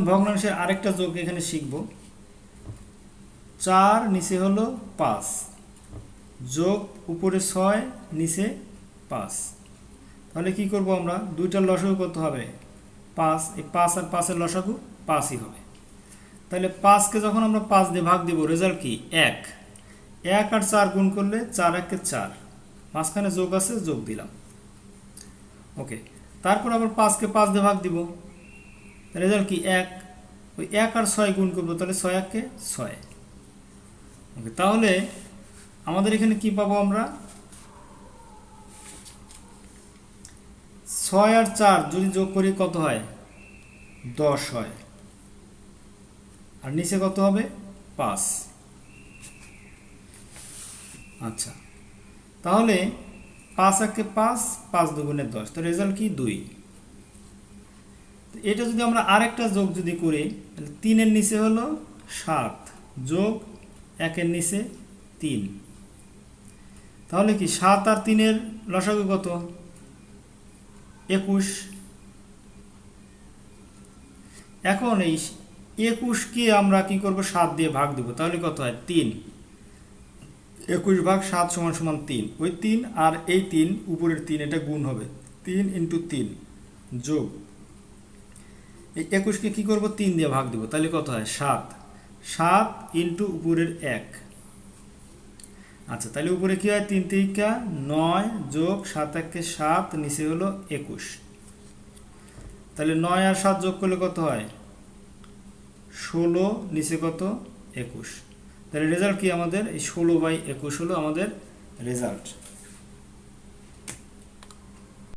ভগ্নাংশের আরেকটা যোগ এখানে শিখব। চার নিচে হলো পাঁচ। যোগ উপরে ছয়, নিচে পাঁচ। তাহলে কি করব আমরা? দুইটার লসাগু কত হবে। পাঁচ, এই পাঁচ আর পাঁচের লসাগু পাঁচই হবে। তাহলে পাঁচকে যখন আমরা পাঁচ দিয়ে ভাগ দিব, রেজাল্ট কি? এক। এক আর চার গুণ করলে চার একে চার। মাঝখানে যোগ আছে, যোগ দিলাম। ওকে। তারপর আবার পাঁচকে পাঁচ দিয়ে ভাগ দিব। রেজাল্ট কি? এক। ওই এক আর ছয় গুণ করব, তাহলে ছয় এককে ছয়। ওকে, তাহলে আমাদের এখানে কি পাবো আমরা? ছয় আর চার যদি যোগ করি কত হয়? দশ হয়। আর নিচে কত হবে? পাঁচ। আচ্ছা তাহলে পাঁচ একে পাঁচ পাঁচ দুগুণে দশ। তো রেজাল্ট কি? দুই। এটা যদি আমরা আরেকটা যোগ যদি করি, তাহলে তিনের নিচে হলো সাত। যোগ একের নিচে তিন। তাহলে কি সাত আর তিনের লসাগু কত? একুশ। এখন এই একুশকে আমরা কি করব? সাত দিয়ে ভাগ দেবো। তাহলে কত হয়? তিন। একুশ ভাগ সাত সমান সমান তিন। ওই তিন আর এই তিন, উপরের তিন, এটা গুণ হবে। তিন ইন্টু তিন যোগ এই একুশকে কী করব? তিন দিয়ে ভাগ দেবো। তাহলে কত হয়? সাত। সাত ইন্টু উপরের এক। আচ্ছা তাহলে উপরে কী হয়? তিন তিরিকা নয় যোগ সাত একে সাত, নিচে হলো একুশ। তাহলে নয় আর সাত যোগ করলে কত হয়? ষোলো, নিচে কত? একুশ। তাহলে রেজাল্ট কি আমাদের? এই ষোলো বাই একুশ হলো আমাদের রেজাল্ট